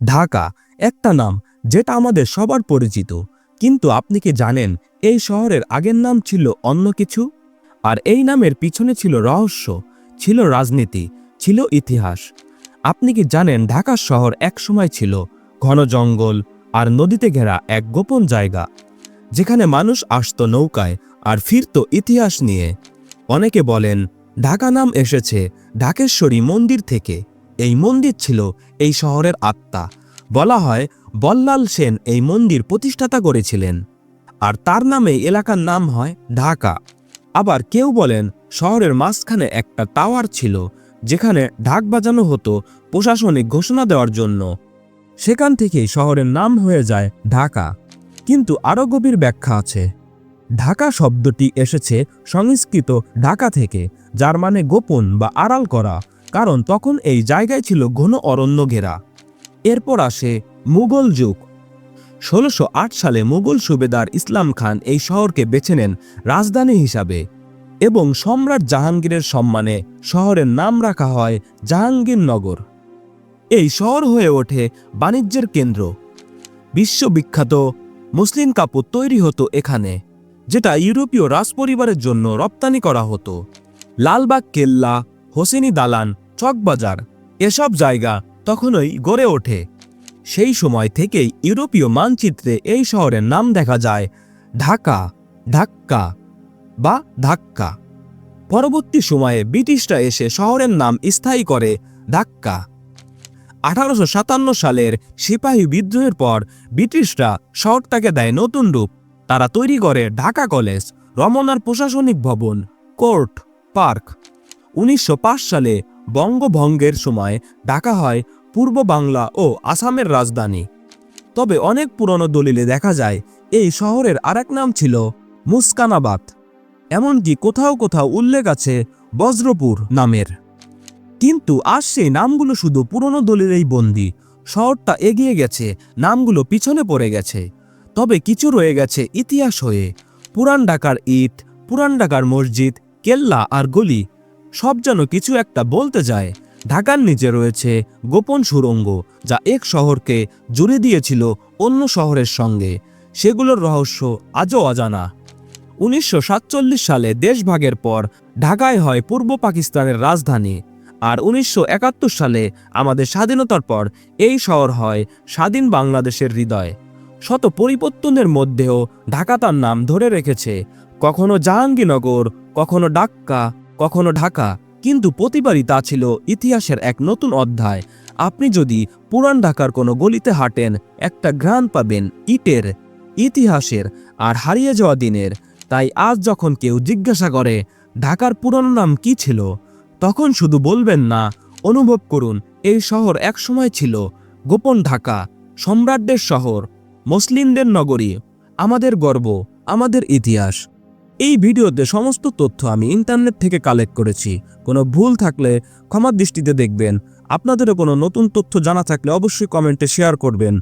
ঢাকা, একটা নাম যেটা আমাদের সবার পরিচিত। কিন্তু আপনি কি জানেন এই শহরের আগের নাম ছিল অন্য কিছু? আর এই নামের পিছনে ছিল রহস্য, ছিল রাজনীতি, ছিল ইতিহাস। আপনি কি জানেন ঢাকা শহর একসময় ছিল ঘন জঙ্গল আর নদীতে ঘেরা এক গোপন জায়গা, যেখানে মানুষ আসত নৌকায় আর ফিরত ইতিহাস নিয়ে? অনেকে বলেন, ঢাকা নাম এসেছে ঢাকেশ্বরী মন্দির থেকে। এই মন্দির ছিল এই শহরের আত্মা। বলা হয়, বল্লাল সেন এই মন্দির প্রতিষ্ঠাতা করেছিলেন। আর তার নামে এলাকার নাম হয় ঢাকা। আবার কেউ বলেন, শহরের মাঝখানে একটা টাওয়ার ছিল, যেখানে ঢাক বাজানো হতো প্রশাসনিক ঘোষণা দেওয়ার জন্য। সেখান থেকেই শহরের নাম হয়ে যায় ঢাকা। কিন্তু আরও গভীর ব্যাখ্যা আছে। ঢাকা শব্দটি এসেছে সংস্কৃত ঢাকা থেকে, যার মানে গোপন বা আড়াল করা। কারণ তখন এই জায়গায় ছিল ঘন অরণ্য ঘেরা। এরপর আসে মুঘল যুগ। ষোলোশো সালে মুঘল সুবেদার ইসলাম খান এই শহরকে বেছে নেন রাজধানী হিসাবে এবং সম্রাট জাহাঙ্গীরের সম্মানে শহরের নাম রাখা হয় জাহাঙ্গীরনগর। এই শহর হয়ে ওঠে বাণিজ্যের কেন্দ্র। বিশ্ববিখ্যাত মুসলিম কাপড় তৈরি হতো এখানে, যেটা ইউরোপীয় রাজপরিবারের জন্য রপ্তানি করা হতো। লালবাগ কেল্লা, হোসেনি দালান চকবাজার, এসব জায়গা তখনই গড়ে ওঠে। সেই সময় থেকেই ইউরোপীয় মানচিত্রে এই শহরের নাম দেখা যায়, ঢাকা, ঢাক্কা বা ধাক্কা। পরবর্তী সময়ে ব্রিটিশরা এসে শহরের নাম স্থায়ী করে ধাক্কা। আঠারোশো সাতান্ন সালের সিপাহী বিদ্রোহের পর ব্রিটিশরা শহরটাকে দেয় নতুন রূপ। তারা তৈরি করে ঢাকা কলেজ, রমনার প্রশাসনিক ভবন, কোর্ট, পার্ক। উনিশশো পাঁচ সালে বঙ্গভঙ্গের সময় ঢাকা হয় পূর্ব বাংলা ও আসামের রাজধানী। তবে অনেক পুরনো দলিলে দেখা যায় এই শহরের আরেক নাম ছিল মুস্কানাবাদ। এমনকি কোথাও কোথাও উল্লেখ আছে বজ্রপুর নামের। কিন্তু আজ সেই নামগুলো শুধু পুরনো দলিলেই বন্দি। শহরটা এগিয়ে গেছে, নামগুলো পিছনে পড়ে গেছে। তবে কিছু রয়ে গেছে ইতিহাস হয়ে। পুরান ঢাকার ইট, পুরান ঢাকার মসজিদ, কেল্লা আর গলি সব যেন কিছু একটা বলতে যায়। ঢাকার নিচে রয়েছে গোপন সুড়ঙ্গ যা এক শহরকে জুড়ে দিয়েছিল অন্য শহরের সঙ্গে। সেগুলোর রহস্য আজও অজানা। উনিশশো সাতচল্লিশ সালে দেশভাগের পর ঢাকায় হয় পূর্ব পাকিস্তানের রাজধানী, আর উনিশশো একাত্তর সালে আমাদের স্বাধীনতার পর এই শহর হয় স্বাধীন বাংলাদেশের হৃদয়। শত পরিবর্তনের মধ্যেও ঢাকা তার নাম ধরে রেখেছে। কখনো জাহাঙ্গীরনগর, কখনো ডাক্কা কখনো ঢাকা, কিন্তু প্রতিবারই তা ছিল ইতিহাসের এক নতুন অধ্যায়। আপনি যদি পুরান ঢাকার কোনো গলিতে হাঁটেন, একটা ঘ্রাণ পাবেন ইটের, ইতিহাসের আর হারিয়ে যাওয়া দিনের। তাই আজ যখন কেউ জিজ্ঞাসা করে, ঢাকার পুরনো নাম কি ছিল? তখন শুধু বলবেন না, অনুভব করুন, এই শহর একসময় ছিল গোপন ঢাকা, সম্রাটদের শহর, মুসলিমদের নগরী। আমাদের গর্ব, আমাদের ইতিহাস। এই ভিডিওতে সমস্ত তথ্য আমি ইন্টারনেট থেকে কালেক্ট করেছি। কোনো ভুল থাকলে ক্ষমার দৃষ্টিতে দেখবেন। আপনাদেরও কোনো নতুন তথ্য জানা থাকলে অবশ্যই কমেন্টে শেয়ার করবেন।